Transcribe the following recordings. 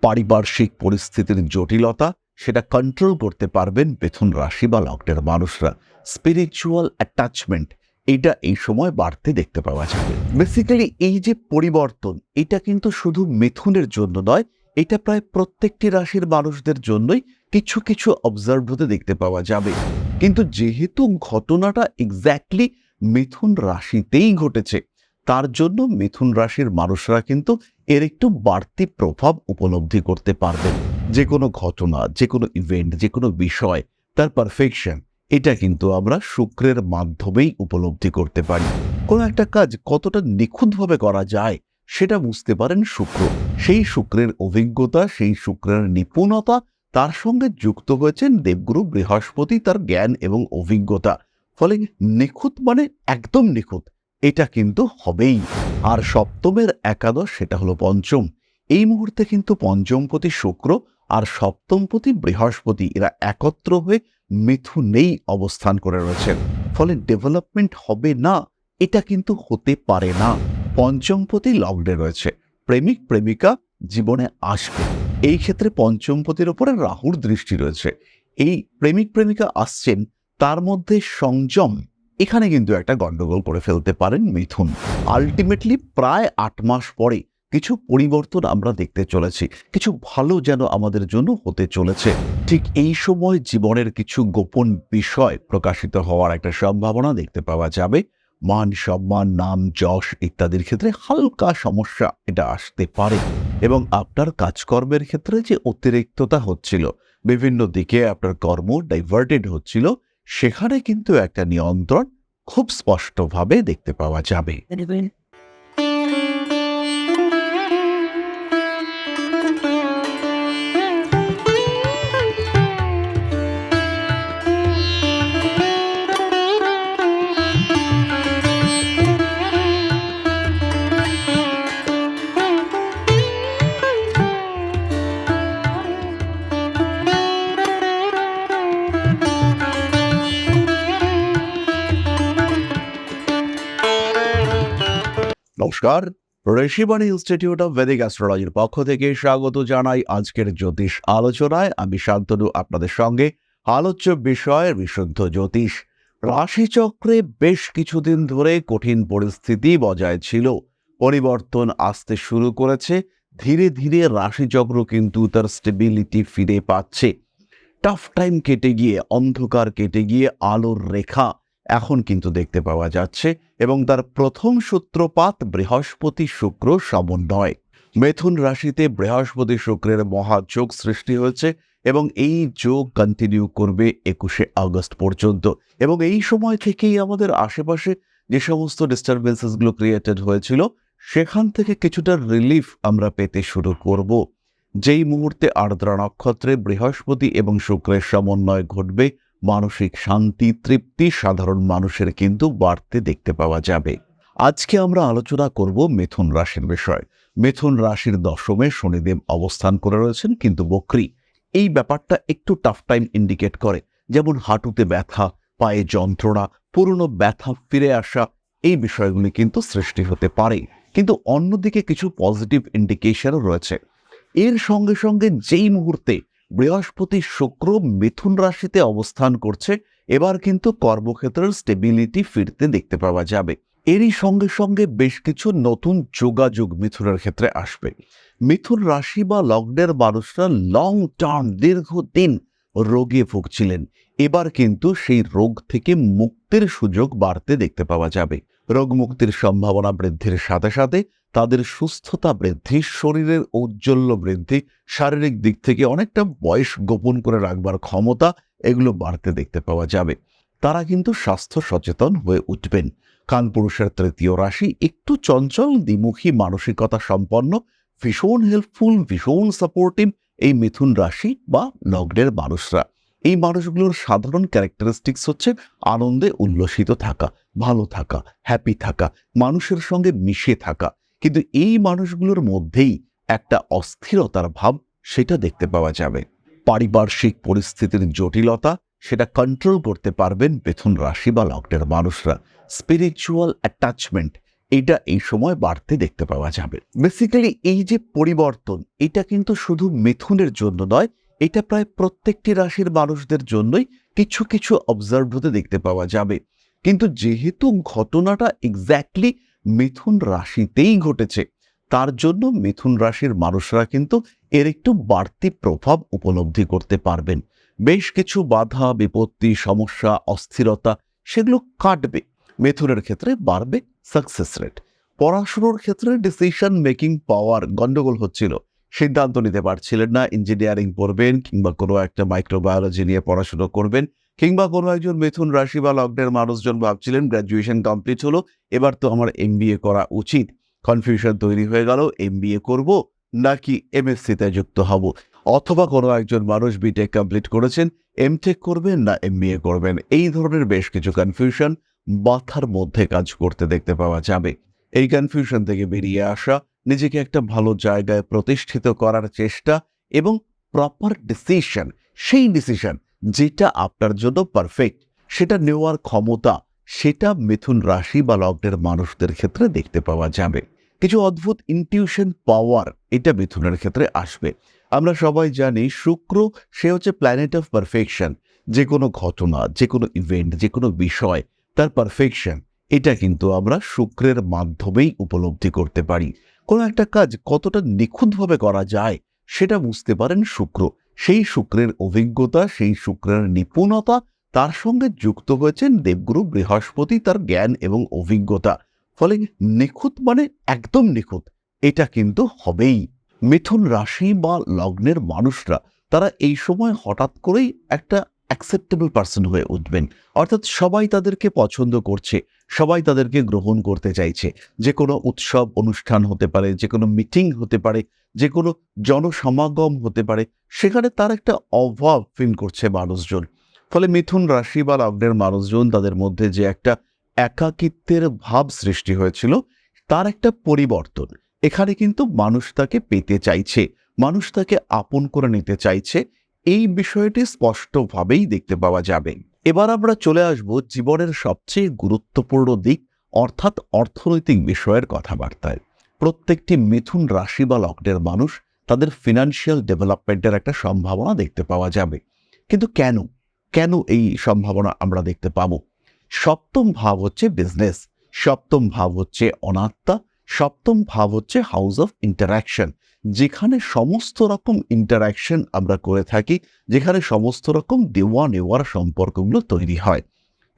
পারিপার্শ্বিক পরিস্থিতির জটিলতা, সেটা কন্ট্রোল করতে পারবেন বেথুন রাশি বা লগ্নের মানুষরা। স্পিরিচুয়াল অ্যাটাচমেন্ট এটা এই সময় বাড়তে দেখতে পাওয়া যাবে। বেসিক্যালি এই যে পরিবর্তন, এটা কিন্তু শুধু মিথুনের জন্য নয়, এটা প্রায় প্রত্যেকটি রাশির মানুষদের জন্যই কিছু কিছু অবজার্ভ হতে দেখতে পাওয়া যাবে। কিন্তু যেহেতু ঘটনাটা এক্স্যাক্টলি মিথুন রাশিতেই ঘটেছে, তার জন্য মিথুন রাশির মানুষরা কিন্তু এর একটু বাড়তি প্রভাব উপলব্ধি করতে পারবেন। যে কোনো ঘটনা, যে কোনো ইভেন্ট যে কোনো বিষয়, তার পারফেকশন এটা কিন্তু আমরা শুক্রের মাধ্যমেই উপলব্ধি করতে পারি। কোনো একটা কাজ কতটা নিখুঁতভাবে করা যায়, সেটা বুঝতে পারেন শুক্র। সেই শুক্রের অভিজ্ঞতা, সেই শুক্রের নিপুণতা, তার সঙ্গে যুক্ত হয়েছেন দেবগুরু বৃহস্পতি তার জ্ঞান এবং অভিজ্ঞতা। ফলে নিখুঁত মানে একদম নিখুঁত। এটা কিন্তু হবেই। আর সপ্তমের একাদশ সেটা হলো পঞ্চম। এই মুহূর্তে কিন্তু পঞ্চমপতি শুক্র আর সপ্তমপতি বৃহস্পতি এরা একত্র হয়ে মিথুনেই অবস্থান করে রয়েছেন। ফলে ডেভেলপমেন্ট হবে না, এটা কিন্তু হতে পারে না। পঞ্চমপতি লগ্নে রয়েছে। প্রেমিক প্রেমিকা জীবনে আসবে। এই ক্ষেত্রে পঞ্চমপতির ওপরে রাহুর দৃষ্টি রয়েছে। এই প্রেমিক প্রেমিকা আসছেন, তার মধ্যে সংযম এখানে কিন্তু একটা গন্ডগোল করে ফেলতে পারেন মিথুন। আলটিমেটলি প্রায় আট মাস পরে কিছু পরিবর্তন আমরা দেখতে চলেছি। কিছু ভালো যেন আমাদের জন্য হতে চলেছে। ঠিক এই সময় জীবনের কিছু গোপন বিষয় প্রকাশিত হওয়ার একটা সম্ভাবনা দেখতে পাওয়া যাবে। মান সম্মান, নাম, যশ ইত্যাদির ক্ষেত্রে হালকা সমস্যা এটা আসতে পারে এবং আপনার কাজকর্মের ক্ষেত্রে যে অতিরিক্ততা হচ্ছিল, বিভিন্ন দিকে আপনার কর্ম ডাইভার্টেড হচ্ছিল সেখানে কিন্তু একটা নিয়ন্ত্রণ খুব স্পষ্টভাবে দেখতে পাওয়া যাবে। নমস্কার। ঋষিবাণী ইনস্টিটিউট অব ভেদিক অ্যাস্ট্রোলজির পক্ষ থেকে স্বাগত জানাই আজকের জ্যোতিষ আলোচনায়। আমি শান্তনু, আপনাদের সঙ্গে আলোচ্য বিষয়ের বিশুদ্ধ জ্যোতিষ। রাশিচক্রে বেশ কিছুদিন ধরে কঠিন পরিস্থিতি বজায় ছিল। পরিবর্তন আসতে শুরু করেছে। ধীরে ধীরে রাশিচক্র কিন্তু তার স্টেবিলিটি ফিরে পাচ্ছে। টাফ টাইম কেটে গিয়ে, অন্ধকার কেটে গিয়ে, আলোর রেখা এখন কিন্তু দেখতে পাওয়া যাচ্ছে এবং তার প্রথম সূত্রপাত বৃহস্পতি শুক্র সমন্বয় মেথুন রাশিতে বৃহস্পতি শুক্রের মহাযোগ সৃষ্টি হয়েছে এবং এই যোগ কন্টিনিউ করবে একুশে আগস্ট পর্যন্ত এবং এই সময় থেকেই আমাদের আশেপাশে যে সমস্ত ডিস্টারবেন্সেসগুলো ক্রিয়েটেড হয়েছিল, সেখান থেকে কিছুটা রিলিফ আমরা পেতে শুরু করব। যেই মুহূর্তে আর্দ্রা নক্ষত্রে বৃহস্পতি এবং শুক্রের সমন্বয় ঘটবে মানসিক শান্তি, তৃপ্তি সাধারণ মানুষের কিন্তু বাড়তে দেখতে পাওয়া যাবে। আজকে আমরা আলোচনা করব মিথুন রাশির বিষয়। মিথুন রাশির দশমে শনিদেব অবস্থান করে রয়েছেন কিন্তু বক্রি। এই ব্যাপারটা একটু টাফ টাইম ইন্ডিকেট করে। যেমন হাঁটুতে ব্যথা, পায়ে যন্ত্রণা, পুরনো ব্যথা ফিরে আসা, এই বিষয়গুলি কিন্তু সৃষ্টি হতে পারে। কিন্তু অন্যদিকে কিছু পজিটিভ ইন্ডিকেশনও রয়েছে। এর সঙ্গে সঙ্গে যেই মুহূর্তে বৃহস্পতি শুক্র মিথুন রাশিতে অবস্থান করছে, এবার কিন্তু কর্মক্ষেত্রের স্টেবিলিটি ফিরতে দেখতে পাওয়া যাবে। এরই সঙ্গে সঙ্গে বেশ কিছু নতুন যোগাযোগ মিথুনের ক্ষেত্রে আসবে। মিথুন রাশি বা লগ্নের মানুষরা লং টার্ম দীর্ঘদিন রোগে ভুগছিলেন। এবার কিন্তু সেই রোগ থেকে মুক্তির সুযোগ বাড়তে দেখতে পাওয়া যাবে। রোগ মুক্তির সম্ভাবনা বৃদ্ধির সাথে সাথে তাদের সুস্থতা বৃদ্ধি, শরীরের ঔজ্জ্বল্য বৃদ্ধি, শারীরিক দিক থেকে অনেকটা বয়স গোপন করে রাখবার ক্ষমতা এগুলো বাড়তে দেখতে পাওয়া যাবে। তারা কিন্তু স্বাস্থ্য সচেতন হয়ে উঠবেন। কানপুরুষের তৃতীয় রাশি একটু চঞ্চল, দ্বিমুখী, মানসিকতা সম্পন্ন, ভীষণ হেল্পফুল ভীষণ সাপোর্টিভ এই মিথুন রাশি বা লগ্নের মানুষরা। এই মানুষগুলোর সাধারণ ক্যারেক্টারিস্টিক্স হচ্ছে আনন্দে উল্লসিত থাকা, ভালো থাকা হ্যাপি থাকা, মানুষের সঙ্গে মিশে থাকা কিন্তু এই মানুষগুলোর মধ্যেই একটা অস্থিরতার ভাব সেটা দেখতে পাওয়া যাবে। পারিপার্শ্বিক পরিস্থিতির জটিলতা সেটা কন্ট্রোল করতে পারবেন বেথুন রাশি বা লগ্নের মানুষরা। স্পিরিচুয়াল অ্যাটাচমেন্ট এটা এই সময় বাড়তে দেখতে পাওয়া যাবে। বেসিক্যালি এই যে পরিবর্তন, এটা কিন্তু শুধু মিথুনের জন্য নয়, এটা প্রায় প্রত্যেকটি রাশির মানুষদের জন্যই কিছু কিছু অবজার্ভ হতে দেখতে পাওয়া যাবে। কিন্তু যেহেতু ঘটনাটা এক্স্যাক্টলি মিথুন রাশিতেই ঘটেছে। তার জন্য মিথুন রাশির মানুষরা কিন্তু এর একটু বাড়তি প্রভাব উপলব্ধি করতে পারবেন। বেশ কিছু বাধা, বিপত্তি, সমস্যা, অস্থিরতা সেগুলো কাটবে। মিথুনের ক্ষেত্রে বাড়বে সাকসেস রেট পড়াশুনোর ক্ষেত্রে ডিসিশন মেকিং পাওয়ার গন্ডগোল হচ্ছিল। সিদ্ধান্ত নিতে পারছিলেন না ইঞ্জিনিয়ারিং পড়বেন কিংবা কোনো একটা মাইক্রোবায়োলজি নিয়ে পড়াশুনো করবেন। কিংবা কোনো একজন মিথুন রাশি বা লগ্নের মানুষজন ভাবছিলেন গ্র্যাজুয়েশন কমপ্লিট হলো, এবার তো আমার এমবিএ করা উচিত। কনফিউশন তৈরি হয়ে গেল এমবিএ করব নাকি এম এমএসসিতে যুক্ত হব? অথবা কোনো একজন মানুষ বিটেক কমপ্লিট করেছেন এম টেক করবেন না এমবিএ করবেন? এই ধরনের বেশ কিছু কনফিউশন মাথার মধ্যে কাজ করতে দেখতে পাওয়া যাবে। এই কনফিউশন থেকে বেরিয়ে আসা, নিজেকে একটা ভালো জায়গায় প্রতিষ্ঠিত করার চেষ্টা এবং প্রপার ডিসিশন সেই ডিসিশন যেটা আপনার জন্য পারফেক্ট সেটা নেওয়ার ক্ষমতা, সেটা মিথুন রাশি বা লগ্নের মানুষদের ক্ষেত্রে দেখতে পাওয়া যাবে। কিছু অদ্ভুত ইনটিউশন পাওয়ার এটা মিথুনের ক্ষেত্রে আসবে। আমরা সবাই জানি শুক্র, সে হচ্ছে প্ল্যানেট অফ পারফেকশন যে কোনো ঘটনা যে কোনো ইভেন্ট যে কোনো বিষয়, তার পারফেকশন এটা কিন্তু আমরা শুক্রের মাধ্যমেই উপলব্ধি করতে পারি। কোনো একটা কাজ কতটা নিখুঁতভাবে করা যায়, সেটা বুঝতে পারেন শুক্র। সেই শুক্রের অভিজ্ঞতা, সেই শুক্রের নিপুণতা তার সঙ্গে যুক্ত হয়েছেন দেবগুরু বৃহস্পতি তার জ্ঞান এবং অভিজ্ঞতা। ফলে নিখুঁত মানে একদম নিখুঁত। এটা কিন্তু হবেই। মিথুন রাশি বা লগ্নের মানুষরা তারা এই সময় হঠাৎ করেই একটা অ্যাকসেপ্টেবল পার্সন হয়ে উঠবেন। অর্থাৎ সবাই তাদেরকে পছন্দ করছে, সবাই তাদেরকে গ্রহণ করতে চাইছে। যে কোনো উৎসব, অনুষ্ঠান হতে পারে, যে কোনো মিটিং হতে পারে, যে কোনো জনসমাগম হতে পারে, সেখানে তার একটা অভাব ফিল করছে মানুষজন। ফলে মিথুন রাশি বা লগ্নের মানুষজন তাদের মধ্যে যে একটা একাকিত্বের ভাব সৃষ্টি হয়েছিল, তার একটা পরিবর্তন। এখানে কিন্তু মানুষ তাকে পেতে চাইছে, মানুষ তাকে আপন করে নিতে চাইছে এই বিষয়টি স্পষ্টভাবেই দেখতে পাওয়া যাবে। এবার আমরা চলে আসব জীবনের সবচেয়ে গুরুত্বপূর্ণ দিক, অর্থাৎ অর্থনৈতিক বিষয়ের কথাবার্তায়। প্রত্যেকটি মিথুন রাশি বা লগ্নের মানুষ তাদের ফিনান্সিয়াল ডেভেলপমেন্টের একটা সম্ভাবনা দেখতে পাওয়া যাবে। কিন্তু কেন? কেন এই সম্ভাবনা আমরা দেখতে পাবো? সপ্তম ভাব হচ্ছে বিজনেস সপ্তম ভাব হচ্ছে অনাত্মা সপ্তম ভাব হচ্ছে হাউস অফ ইন্টারাকশন যেখানে সমস্ত রকম ইন্টারাকশন আমরা করে থাকি, যেখানে সমস্ত রকম দেওয়া নেওয়ার সম্পর্কগুলো তৈরি হয়।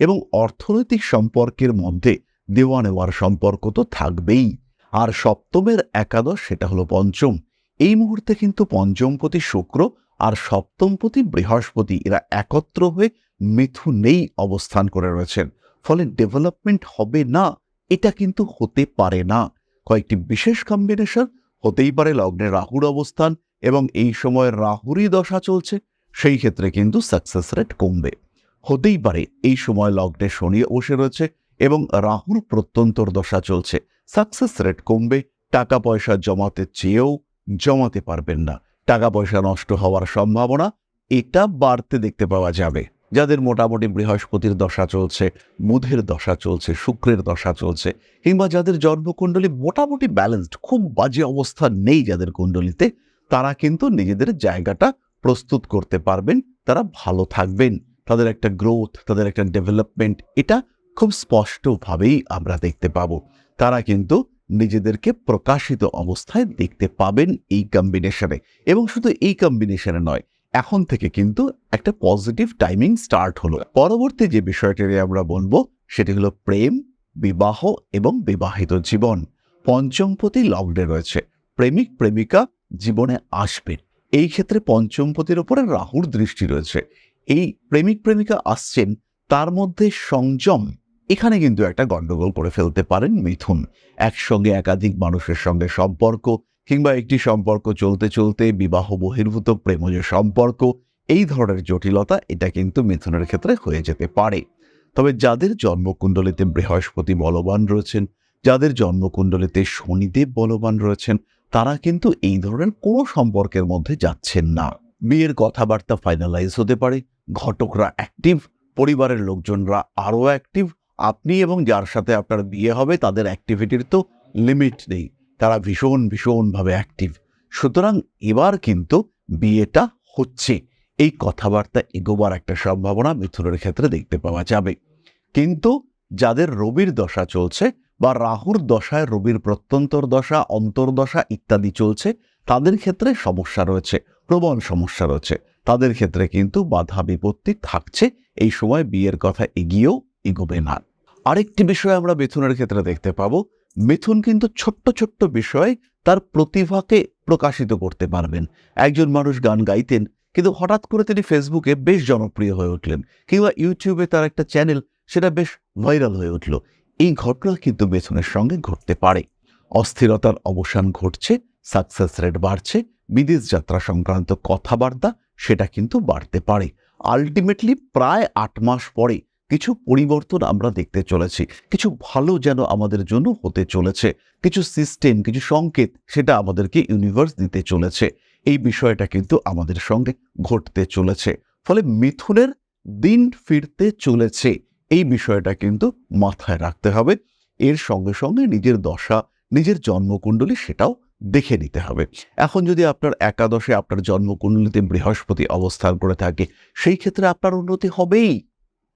এবং অর্থনৈতিক সম্পর্কের মধ্যে দেওয়া নেওয়ার সম্পর্ক তো থাকবেই। আর সপ্তমের একাদশ সেটা হলো পঞ্চম। এই মুহূর্তে কিন্তু পঞ্চমপতি শুক্র আর সপ্তমপতি বৃহস্পতি এরা একত্র হয়ে মিথুনেই অবস্থান করে রয়েছেন। ফলে ডেভেলপমেন্ট হবে না, এটা কিন্তু হতে পারে না। কয়েকটি বিশেষ কম্বিনেশন হতেই পারে লগ্নে রাহুর অবস্থান এবং এই সময় রাহুরই দশা চলছে, সেই ক্ষেত্রে কিন্তু সাকসেস রেট কমবে। হতেই পারে এই সময় লগ্নে শনি বসে রয়েছে এবং রাহুর প্রত্যন্তর দশা চলছে সাকসেস রেট কমবে, টাকা পয়সা জমাতে চেয়েও জমাতে পারবেন না। টাকা পয়সা নষ্ট হওয়ার সম্ভাবনা, এটা বাড়তে দেখতে পাওয়া যাবে। যাদের মোটামুটি বৃহস্পতির দশা চলছে, বুধের দশা চলছে, শুক্রের দশা চলছে, কিংবা যাদের জন্মকুণ্ডলী মোটামুটি ব্যালেন্সড খুব বাজে অবস্থা নেই যাদের কুণ্ডলিতে, তারা কিন্তু নিজেদের জায়গাটা প্রস্তুত করতে পারবেন, তারা ভালো থাকবেন। তাদের একটা গ্রোথ তাদের একটা ডেভেলপমেন্ট এটা খুব স্পষ্টভাবেই আমরা দেখতে পাবো। তারা কিন্তু নিজেদেরকে প্রকাশিত অবস্থায় দেখতে পাবেন এই কম্বিনেশনে এবং শুধু এই কম্বিনেশনে নয় এখন থেকে কিন্তু একটা পজিটিভ টাইমিং স্টার্ট হলো। পরবর্তী যে বিষয়টি আমরা বলব, সেটি হলো প্রেম, বিবাহ এবং বিবাহিত জীবন। পঞ্চমপতি লগ্নে রয়েছে। প্রেমিক, প্রেমিকা জীবনে আসবে। এই ক্ষেত্রে পঞ্চমপতির ওপরে রাহুর দৃষ্টি রয়েছে। এই প্রেমিক, প্রেমিকা আসছেন, তার মধ্যে সংযম। এখানে কিন্তু একটা গন্ডগোল করে ফেলতে পারেন মিথুন। একসঙ্গে একাধিক মানুষের সঙ্গে সম্পর্ক কিংবা একটি সম্পর্ক চলতে চলতে, বিবাহ, বহির্ভূত, প্রেমজ সম্পর্ক, এই ধরনের জটিলতা এটা কিন্তু মিথুনের ক্ষেত্রে হয়ে যেতে পারে। তবে যাদের জন্মকুণ্ডলিতে বৃহস্পতি বলবান রয়েছেন, যাদের জন্মকুণ্ডলিতে শনিদেব বলবান রয়েছেন, তারা কিন্তু এই ধরনের কোনো সম্পর্কের মধ্যে যাচ্ছেন না। বিয়ের কথাবার্তা ফাইনালাইজ হতে পারে, ঘটকরা অ্যাক্টিভ পরিবারের লোকজনরা আরও অ্যাক্টিভ আপনি এবং যার সাথে আপনার বিয়ে হবে তাদের অ্যাক্টিভিটির তো লিমিট নেই। তারা ভীষণ, ভীষণভাবে অ্যাক্টিভ সুতরাং এবার কিন্তু বিয়েটা হচ্ছে। এই কথাবার্তা এগোবার একটা সম্ভাবনা মিথুনের ক্ষেত্রে দেখতে পাওয়া যাবে। কিন্তু যাদের রবির দশা চলছে বা রাহুর দশায় রবির প্রত্যন্তর দশা অন্তর্দশা ইত্যাদি চলছে, তাদের ক্ষেত্রে সমস্যা রয়েছে, প্রবল সমস্যা রয়েছে। তাদের ক্ষেত্রে কিন্তু বাধা বিপত্তি থাকছে। এই সময় বিয়ের কথা এগিয়েও এগোবে না। আরেকটি বিষয় আমরা মিথুনের ক্ষেত্রে দেখতে পাবো। মিথুন কিন্তু ছোট্ট ছোট্ট বিষয়ে তার প্রতিভাকে প্রকাশিত করতে পারবেন। একজন মানুষ গান গাইতেন, কিন্তু হঠাৎ করে তিনি ফেসবুকে বেশ জনপ্রিয় হয়ে উঠলেন, কিংবা ইউটিউবে তার একটা চ্যানেল সেটা বেশ ভাইরাল হয়ে উঠল। এই ঘটনা কিন্তু মিথুনের সঙ্গে ঘটতে পারে। অস্থিরতার অবসান ঘটছে সাকসেস রেট বাড়ছে, বিদেশ যাত্রা সংক্রান্ত কথাবার্তা, সেটা কিন্তু বাড়তে পারে। আলটিমেটলি প্রায় আট মাস পরে কিছু পরিবর্তন আমরা দেখতে চলেছি। কিছু ভালো যেন আমাদের জন্য হতে চলেছে। কিছু সিস্টেম কিছু সংকেত সেটা আমাদেরকে ইউনিভার্স দিতে চলেছে। এই বিষয়টা কিন্তু আমাদের সঙ্গে ঘটতে চলেছে। ফলে মিথুনের দিন ফিরতে চলেছে। এই বিষয়টা কিন্তু মাথায় রাখতে হবে। এর সঙ্গে সঙ্গে নিজের দশা, নিজের জন্মকুণ্ডলী সেটাও দেখে নিতে হবে। এখন যদি আপনার একাদশে আপনার জন্মকুণ্ডলীতে বৃহস্পতি অবস্থান করে থাকে, সেই ক্ষেত্রে আপনার উন্নতি হবেই।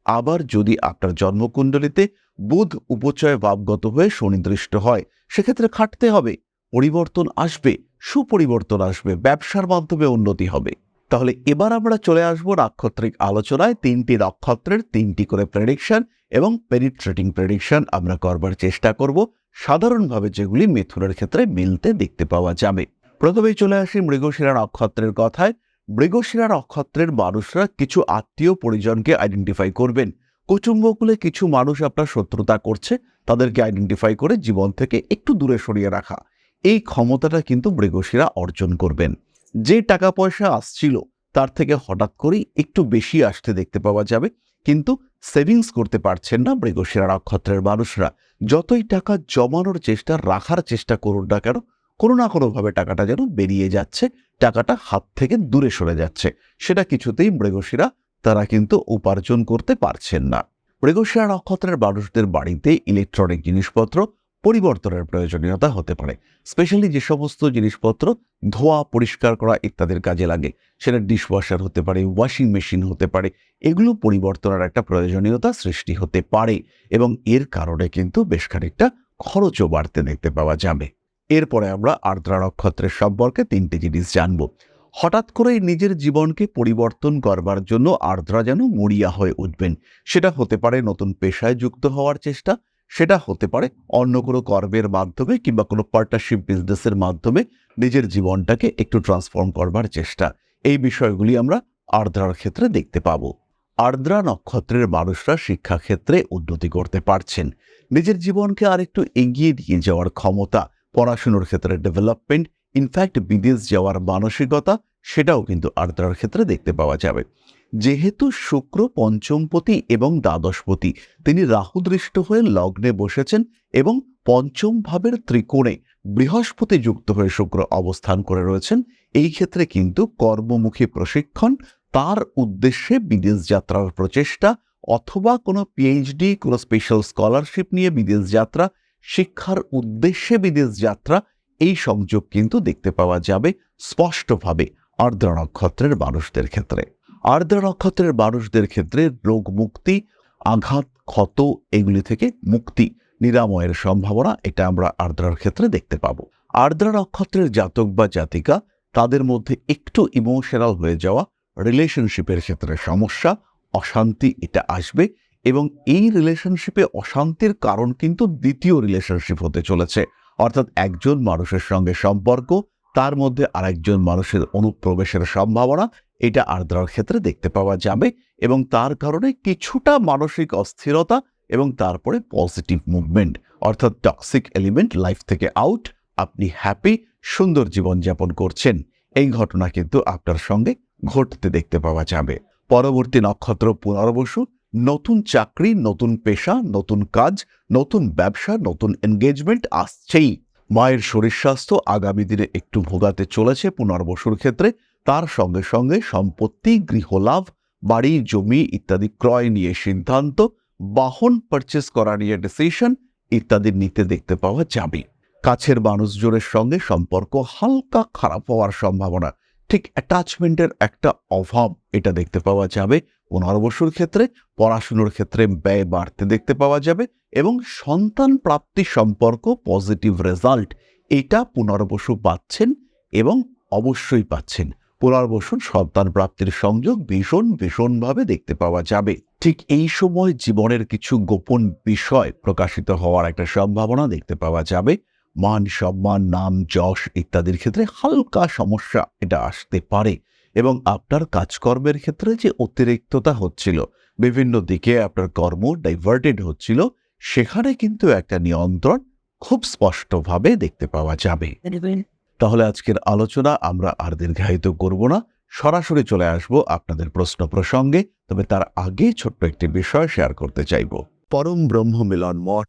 আবার যদি আপনার জন্মকুণ্ডলিতে বুধ উপচয় ভাবগত হয়ে সুনির্দিষ্ট হয়, সেক্ষেত্রে খাটতে হবে। পরিবর্তন আসবে, সুপরিবর্তন আসবে, ব্যবসার মাধ্যমে উন্নতি হবে। তাহলে এবার আমরা চলে আসব নাক্ষত্রিক আলোচনায় তিনটি নক্ষত্রের তিনটি করে প্রেডিকশন এবং পেনিট্রেটিং প্রেডিকশন আমরা করবার চেষ্টা করব। সাধারণভাবে যেগুলি মিথুনের ক্ষেত্রে মিলতে দেখতে পাওয়া যাবে। প্রথমেই চলে আসি মৃগশিরা নক্ষত্রের কথায়। মৃগশিরা নক্ষত্রের মানুষরা কিছু আত্মীয় পরিজনকে আইডেন্টিফাই করবেন। কুটুম্বকুলে কিছু মানুষ আপনার শত্রুতা করছে, তাদেরকে আইডেন্টিফাই করে জীবন থেকে একটু দূরে সরিয়ে রাখা। এই ক্ষমতাটা কিন্তু মৃগশিরা অর্জন করবেন। যে টাকা পয়সা আসছিল, তার থেকে হঠাৎ করেই একটু বেশি আসতে দেখতে পাওয়া যাবে। কিন্তু সেভিংস করতে পারছেন না মৃগশিরা নক্ষত্রের মানুষরা। যতই টাকা জমানোর চেষ্টা, রাখার চেষ্টা করুন না কেন কোনো না কোনোভাবে টাকাটা যেন বেরিয়ে যাচ্ছে, টাকাটা হাত থেকে দূরে সরে যাচ্ছে। সেটা কিছুতেই মৃগশিরা, তারা কিন্তু উপার্জন করতে পারছেন না। মৃগশিরা নক্ষত্রের মানুষদের বাড়িতে ইলেকট্রনিক জিনিসপত্র পরিবর্তনের প্রয়োজনীয়তা হতে পারে। স্পেশালি যে সমস্ত জিনিসপত্র ধোয়া, পরিষ্কার করা ইত্যাদির কাজে লাগে। সেটা ডিশওয়াশার হতে পারে ওয়াশিং মেশিন হতে পারে। এগুলো পরিবর্তনের একটা প্রয়োজনীয়তা সৃষ্টি হতে পারে এবং এর কারণে কিন্তু বেশ খানিকটা খরচও বাড়তে দেখতে পাওয়া যাবে। এরপরে আমরা আর্দ্রা নক্ষত্রের সম্পর্কে তিনটি জিনিস জানব। হঠাৎ করেই নিজের জীবনকে পরিবর্তন করবার জন্য আর্দ্রা যেন মরিয়া হয়ে উঠবেন। সেটা হতে পারে নতুন পেশায় যুক্ত হওয়ার চেষ্টা, সেটা হতে পারে অন্য কোনো কর্মের মাধ্যমে কিংবা কোনো পার্টনারশিপ বিজনেসের মাধ্যমে নিজের জীবনটাকে একটু ট্রান্সফর্ম করবার চেষ্টা। এই বিষয়গুলি আমরা আর্দ্রার ক্ষেত্রে দেখতে পাব। আর্দ্রা নক্ষত্রের মানুষরা শিক্ষাক্ষেত্রে উন্নতি করতে পারছেন। নিজের জীবনকে আরেকটু এগিয়ে দিয়ে যাওয়ার ক্ষমতা পড়াশুনোর ক্ষেত্রে ডেভেলপমেন্ট ইনফ্যাক্ট বিদেশ যাওয়ার মানসিকতা, সেটাও কিন্তু আর্দ্রার ক্ষেত্রে দেখতে পাওয়া যাবে। যেহেতু শুক্র পঞ্চমপতি এবং দ্বাদশপতি, তিনি রাহুদৃষ্ট হয়ে লগ্নে বসেছেন এবং পঞ্চম ভাবের ত্রিকোণে বৃহস্পতি যুক্ত হয়ে শুক্র অবস্থান করে রয়েছেন, এই ক্ষেত্রে কিন্তু কর্মমুখী প্রশিক্ষণ, তার উদ্দেশ্যে বিদেশ যাত্রার প্রচেষ্টা, অথবা কোনো পিএইচডি কোনো স্পেশাল স্কলারশিপ নিয়ে বিদেশ যাত্রা শিক্ষার উদ্দেশ্যে বিদেশ যাত্রা, এই সংযোগ কিন্তু দেখতে পাওয়া যাবে স্পষ্টভাবে আর্দ্র নক্ষত্রের মানুষদের ক্ষেত্রে। আর্দ্র নক্ষত্রের মানুষদের ক্ষেত্রে রোগ মুক্তি, আঘাত, ক্ষত এগুলি থেকে মুক্তি, নিরাময়ের সম্ভাবনা এটা আমরা আর্দ্রার ক্ষেত্রে দেখতে পাবো। আর্দ্রা নক্ষত্রের জাতক বা জাতিকা, তাদের মধ্যে একটু ইমোশনাল হয়ে যাওয়া রিলেশনশিপের ক্ষেত্রে সমস্যা, অশান্তি এটা আসবে এবং এই রিলেশনশিপে অশান্তির কারণ কিন্তু দ্বিতীয় রিলেশনশিপ হতে চলেছে। অর্থাৎ একজন মানুষের সঙ্গে সম্পর্ক, তার মধ্যে আরেকজন মানুষের অনুপ্রবেশের সম্ভাবনা, এটা আর্দ্রার ক্ষেত্রে দেখতে পাওয়া যাবে এবং তার কারণে কিছুটা মানসিক অস্থিরতা এবং তারপরে পজিটিভ মুভমেন্ট অর্থাৎ টক্সিক এলিমেন্ট লাইফ থেকে আউট আপনি হ্যাপি সুন্দর জীবনযাপন করছেন। এই ঘটনা কিন্তু আপনার সঙ্গে ঘটতে দেখতে পাওয়া যাবে। পরবর্তী নক্ষত্র পুনর্বসু নতুন চাকরি, নতুন পেশা, নতুন কাজ, নতুন ব্যবসা, নতুন এনগেজমেন্ট আসছেই। মায়ের শরীর স্বাস্থ্য আগামী দিনে একটু ভোগাতে চলেছে পুনর্বসুর ক্ষেত্রে। তার সঙ্গে সঙ্গে সম্পত্তি, গৃহলাভ, বাড়ি, জমি ইত্যাদি ক্রয় নিয়ে সিদ্ধান্ত, বাহন পারচেস করা নিয়ে ডিসিশন ইত্যাদি নিতে দেখতে পাওয়া যাবে। কাছের মানুষজনের সঙ্গে সম্পর্ক হালকা খারাপ হওয়ার সম্ভাবনা, ঠিক অ্যাটাচমেন্টের একটা অভাব এটা দেখতে পাওয়া যাবে। পুনর্বসুর ক্ষেত্রে, পড়াশুনোর ক্ষেত্রে ব্যয় বাড়তে দেখতে পাওয়া যাবে এবং সন্তান প্রাপ্তি সম্পর্ক পজিটিভ রেজাল্ট এটা পুনর্বসু পাচ্ছেন এবং অবশ্যই পাচ্ছেন। পুনর্বসন সন্তান প্রাপ্তির সংযোগ ভীষণ, ভীষণভাবে দেখতে পাওয়া যাবে। ঠিক এই সময় জীবনের কিছু গোপন বিষয় প্রকাশিত হওয়ার একটা সম্ভাবনা দেখতে পাওয়া যাবে। মান সম্মান, নাম, যশ ইত্যাদির ক্ষেত্রে হালকা সমস্যা এটা আসতে পারে। এবং আপনার কাজকর্মের ক্ষেত্রে যে অতিরিক্ততা হচ্ছিল বিভিন্ন দিকে আপনার কর্ম ডাইভার্টেড হচ্ছিল সেখানে কিন্তু একটা নিয়ন্ত্রণ খুব স্পষ্টভাবে দেখতে পাওয়া যাবে। তাহলে আজকের আলোচনা আমরা আর দীর্ঘায়িত করব না। সরাসরি চলে আসব আপনাদের প্রশ্ন প্রসঙ্গে তবে তার আগে ছোট্ট একটি বিষয় শেয়ার করতে চাইব। পরম ব্রহ্ম মিলন মঠ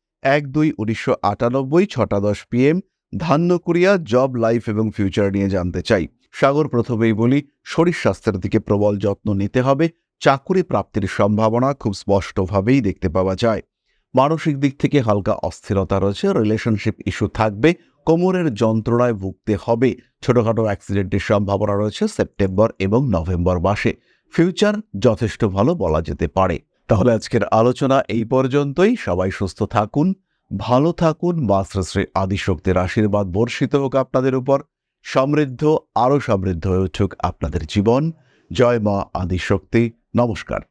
এক দুই উনিশশো আটানব্বই ছটা দশ পিএম ধান্যকুড়িয়া জব লাইফ এবং ফিউচার নিয়ে জানতে চাই। সাগর, প্রথমেই বলি, শরীর স্বাস্থ্যের দিকে প্রবল যত্ন নিতে হবে। চাকুরি প্রাপ্তির সম্ভাবনা খুব স্পষ্টভাবেই দেখতে পাওয়া যায়। মানসিক দিক থেকে হালকা অস্থিরতা রয়েছে রিলেশনশিপ ইস্যু থাকবে, কোমরের যন্ত্রণায় ভুগতে হবে। ছোটখাটো অ্যাক্সিডেন্টের সম্ভাবনা রয়েছে সেপ্টেম্বর এবং নভেম্বর মাসে। ফিউচার যথেষ্ট ভালো বলা যেতে পারে। তাহলে আজকের আলোচনা এই পর্যন্তই। সবাই সুস্থ থাকুন, ভালো থাকুন মা শ্রী আদিশক্তির আশীর্বাদ বর্ষিত হোক আপনাদের উপর, সমৃদ্ধ, আরও সমৃদ্ধ হয়ে উঠুক আপনাদের জীবন। জয় মা আদিশক্তি। নমস্কার।